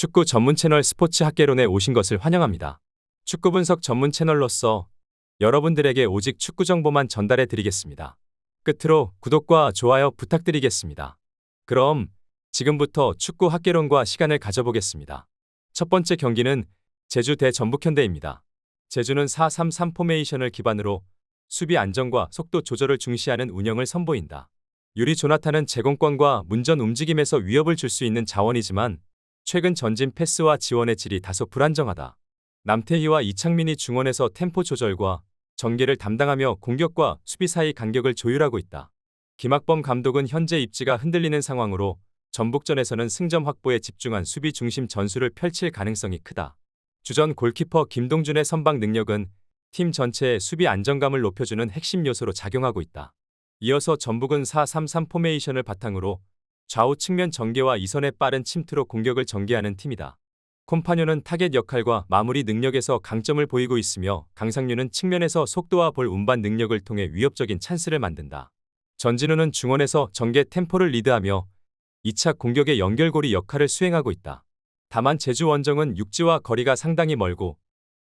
축구 전문 채널 스포츠 학개론에 오신 것을 환영합니다. 축구 분석 전문 채널로서 여러분들에게 오직 축구 정보만 전달해 드리겠습니다. 끝으로 구독과 좋아요 부탁드리겠습니다. 그럼 지금부터 축구 학개론과 시간을 가져보겠습니다. 첫 번째 경기는 제주 대 전북현대입니다. 제주는 4-3-3 포메이션을 기반으로 수비 안정과 속도 조절을 중시하는 운영을 선보인다. 유리 조나탄은 제공권과 문전 움직임에서 위협을 줄 수 있는 자원이지만 최근 전진 패스와 지원의 질이 다소 불안정하다. 남태희와 이창민이 중원에서 템포 조절과 전개를 담당하며 공격과 수비 사이 간격을 조율하고 있다. 김학범 감독은 현재 입지가 흔들리는 상황으로 전북전에서는 승점 확보에 집중한 수비 중심 전술을 펼칠 가능성이 크다. 주전 골키퍼 김동준의 선방 능력은 팀 전체의 수비 안정감을 높여주는 핵심 요소로 작용하고 있다. 이어서 전북은 4-3-3 포메이션을 바탕으로 좌우 측면 전개와 이선의 빠른 침투로 공격을 전개하는 팀이다. 콤파뇨는 타겟 역할과 마무리 능력에서 강점을 보이고 있으며 강상류는 측면에서 속도와 볼 운반 능력을 통해 위협적인 찬스를 만든다. 전진우는 중원에서 전개 템포를 리드하며 2차 공격의 연결고리 역할을 수행하고 있다. 다만 제주 원정은 육지와 거리가 상당히 멀고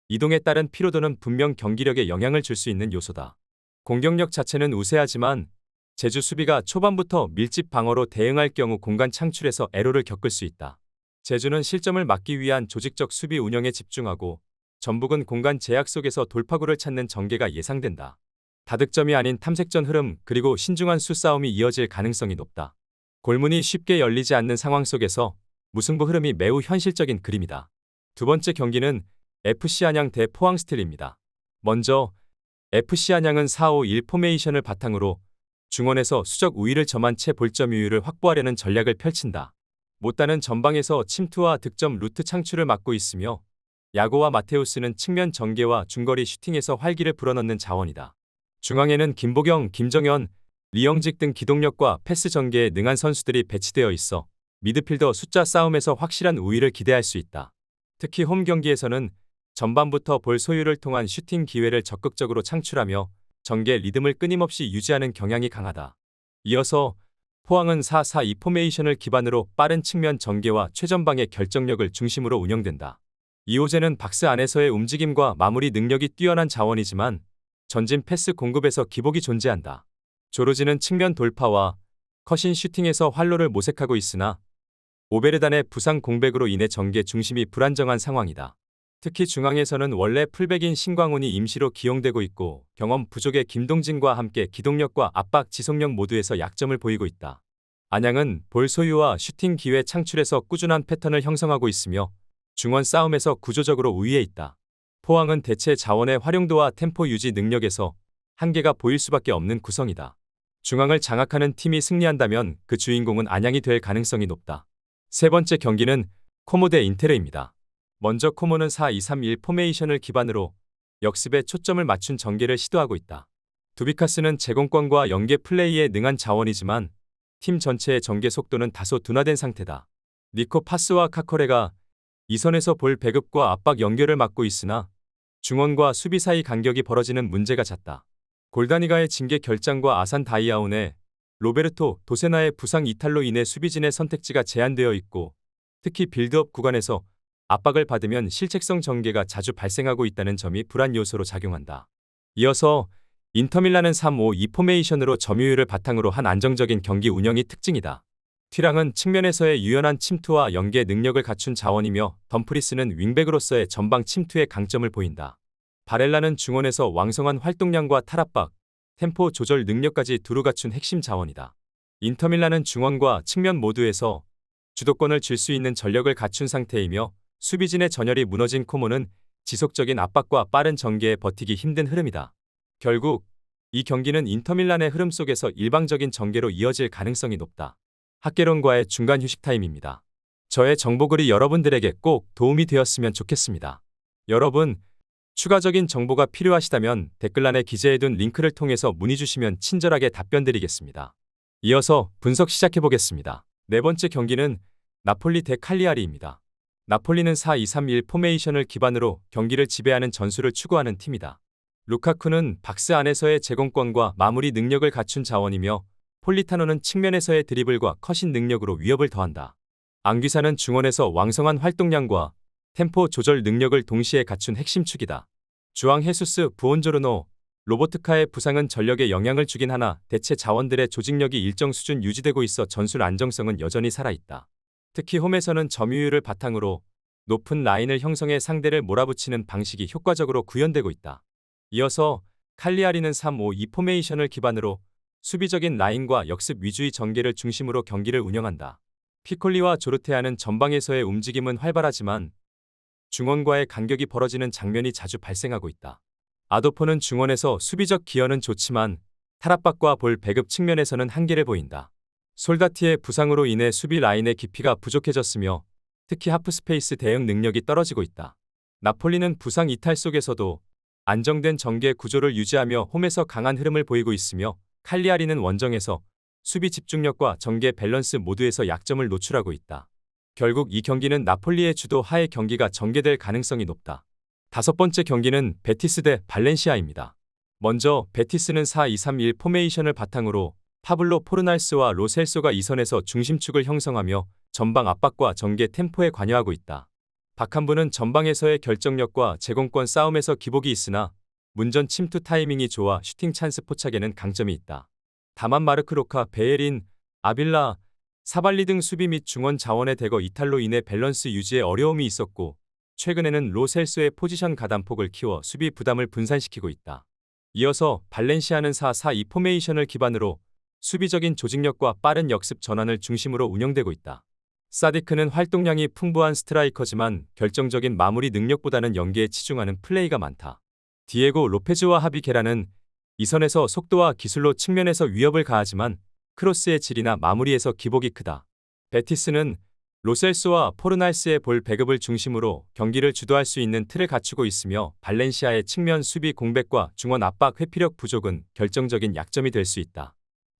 이동에 따른 피로도는 분명 경기력에 영향을 줄 수 있는 요소다. 공격력 자체는 우세하지만 제주 수비가 초반부터 밀집 방어로 대응할 경우 공간 창출에서 애로를 겪을 수 있다. 제주는 실점을 막기 위한 조직적 수비 운영에 집중하고 전북은 공간 제약 속에서 돌파구를 찾는 전개가 예상된다. 다득점이 아닌 탐색전 흐름 그리고 신중한 수싸움이 이어질 가능성이 높다. 골문이 쉽게 열리지 않는 상황 속에서 무승부 흐름이 매우 현실적인 그림이다. 두 번째 경기는 FC 안양 대 포항 스틸입니다. 먼저 FC 안양은 4-5-1 포메이션을 바탕으로 중원에서 수적 우위를 점한 채 볼점유율을 확보하려는 전략을 펼친다. 못다는 전방에서 침투와 득점 루트 창출을 막고 있으며 야고와 마테우스는 측면 전개와 중거리 슈팅에서 활기를 불어넣는 자원이다. 중앙에는 김보경, 김정현, 리영직 등 기동력과 패스 전개에 능한 선수들이 배치되어 있어 미드필더 숫자 싸움에서 확실한 우위를 기대할 수 있다. 특히 홈 경기에서는 전반부터 볼 소유를 통한 슈팅 기회를 적극적으로 창출하며 전개 리듬을 끊임없이 유지하는 경향이 강하다. 이어서 포항은 4-4-2 포메이션을 기반으로 빠른 측면 전개와 최전방의 결정력을 중심으로 운영된다. 이호재는 박스 안에서의 움직임과 마무리 능력이 뛰어난 자원이지만 전진 패스 공급에서 기복이 존재한다. 조르지는 측면 돌파와 컷인 슈팅에서 활로를 모색하고 있으나 오베르단의 부상 공백으로 인해 전개 중심이 불안정한 상황이다. 특히 중앙에서는 원래 풀백인 신광훈이 임시로 기용되고 있고 경험 부족의 김동진과 함께 기동력과 압박 지속력 모두에서 약점을 보이고 있다. 안양은 볼 소유와 슈팅 기회 창출에서 꾸준한 패턴을 형성하고 있으며 중원 싸움에서 구조적으로 우위에 있다. 포항은 대체 자원의 활용도와 템포 유지 능력에서 한계가 보일 수밖에 없는 구성이다. 중앙을 장악하는 팀이 승리한다면 그 주인공은 안양이 될 가능성이 높다. 세 번째 경기는 코모대 인테르입니다. 먼저 코모는 4-2-3-1 포메이션을 기반으로 역습에 초점을 맞춘 전개를 시도하고 있다. 두비카스는 제공권과 연계 플레이에 능한 자원이지만 팀 전체의 전개 속도는 다소 둔화된 상태다. 니코 파스와 카코레가 이선에서 볼 배급과 압박 연결을 맡고 있으나 중원과 수비 사이 간격이 벌어지는 문제가 잦다. 골다니가의 징계 결장과 아산 다이아온의 로베르토 도세나의 부상 이탈로 인해 수비진의 선택지가 제한되어 있고 특히 빌드업 구간에서 압박을 받으면 실책성 전개가 자주 발생하고 있다는 점이 불안 요소로 작용한다. 이어서 인터밀라는 3-5-2 포메이션으로 점유율을 바탕으로 한 안정적인 경기 운영이 특징이다. 튀랑은 측면에서의 유연한 침투와 연계 능력을 갖춘 자원이며 덤프리스는 윙백으로서의 전방 침투의 강점을 보인다. 바렐라는 중원에서 왕성한 활동량과 탈압박, 템포 조절 능력까지 두루 갖춘 핵심 자원이다. 인터밀라는 중원과 측면 모두에서 주도권을 줄수 있는 전력을 갖춘 상태이며 수비진의 전열이 무너진 코모는 지속적인 압박과 빠른 전개에 버티기 힘든 흐름이다. 결국 이 경기는 인터밀란의 흐름 속에서 일방적인 전개로 이어질 가능성이 높다. 학계론과의 중간 휴식 타임입니다. 저의 정보글이 여러분들에게 꼭 도움이 되었으면 좋겠습니다. 여러분, 추가적인 정보가 필요하시다면 댓글란에 기재해둔 링크를 통해서 문의 주시면 친절하게 답변 드리겠습니다. 이어서 분석 시작해 보겠습니다. 네 번째 경기는 나폴리 대 칼리아리입니다. 나폴리는 4-2-3-1 포메이션을 기반으로 경기를 지배하는 전술을 추구하는 팀이다. 루카쿠는 박스 안에서의 제공권과 마무리 능력을 갖춘 자원이며 폴리타노는 측면에서의 드리블과 컷인 능력으로 위협을 더한다. 안귀사는 중원에서 왕성한 활동량과 템포 조절 능력을 동시에 갖춘 핵심 축이다. 주앙 헤수스 부온조르노 로보트카의 부상은 전력에 영향을 주긴 하나 대체 자원들의 조직력이 일정 수준 유지되고 있어 전술 안정성은 여전히 살아있다. 특히 홈에서는 점유율을 바탕으로 높은 라인을 형성해 상대를 몰아붙이는 방식이 효과적으로 구현되고 있다. 이어서 칼리아리는 3-5-2 포메이션을 기반으로 수비적인 라인과 역습 위주의 전개를 중심으로 경기를 운영한다. 피콜리와 조르테아는 전방에서의 움직임은 활발하지만 중원과의 간격이 벌어지는 장면이 자주 발생하고 있다. 아도포는 중원에서 수비적 기여는 좋지만 탈압박과 볼 배급 측면에서는 한계를 보인다. 솔다티의 부상으로 인해 수비 라인의 깊이가 부족해졌으며 특히 하프스페이스 대응 능력이 떨어지고 있다. 나폴리는 부상 이탈 속에서도 안정된 전개 구조를 유지하며 홈에서 강한 흐름을 보이고 있으며 칼리아리는 원정에서 수비 집중력과 전개 밸런스 모두에서 약점을 노출하고 있다. 결국 이 경기는 나폴리의 주도 하에 경기가 전개될 가능성이 높다. 다섯 번째 경기는 베티스 대 발렌시아입니다. 먼저 베티스는 4-2-3-1 포메이션을 바탕으로 파블로 포르날스와 로셀소가 이선에서 중심축을 형성하며 전방 압박과 전개 템포에 관여하고 있다. 박한부는 전방에서의 결정력과 제공권 싸움에서 기복이 있으나 문전 침투 타이밍이 좋아 슈팅 찬스 포착에는 강점이 있다. 다만 마르크 로카, 베예린, 아빌라, 사발리 등 수비 및 중원 자원의 대거 이탈로 인해 밸런스 유지에 어려움이 있었고 최근에는 로셀소의 포지션 가담폭을 키워 수비 부담을 분산시키고 있다. 이어서 발렌시아는 4-4-2 포메이션을 기반으로 수비적인 조직력과 빠른 역습 전환을 중심으로 운영되고 있다. 사디크는 활동량이 풍부한 스트라이커지만 결정적인 마무리 능력보다는 연계에 치중하는 플레이가 많다. 디에고 로페즈와 하비케라는 이선에서 속도와 기술로 측면에서 위협을 가하지만 크로스의 질이나 마무리에서 기복이 크다. 베티스는 로셀스와 포르날스의 볼 배급을 중심으로 경기를 주도할 수 있는 틀을 갖추고 있으며 발렌시아의 측면 수비 공백과 중원 압박 회피력 부족은 결정적인 약점이 될 수 있다.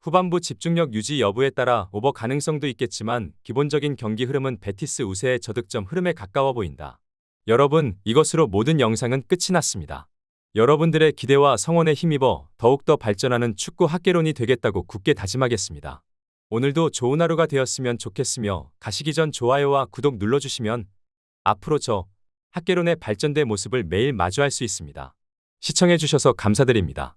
후반부 집중력 유지 여부에 따라 오버 가능성도 있겠지만 기본적인 경기 흐름은 베티스 우세의 저득점 흐름에 가까워 보인다. 여러분, 이것으로 모든 영상은 끝이 났습니다. 여러분들의 기대와 성원에 힘입어 더욱더 발전하는 축구 학개론이 되겠다고 굳게 다짐하겠습니다. 오늘도 좋은 하루가 되었으면 좋겠으며 가시기 전 좋아요와 구독 눌러주시면 앞으로 저 학개론의 발전된 모습을 매일 마주할 수 있습니다. 시청해주셔서 감사드립니다.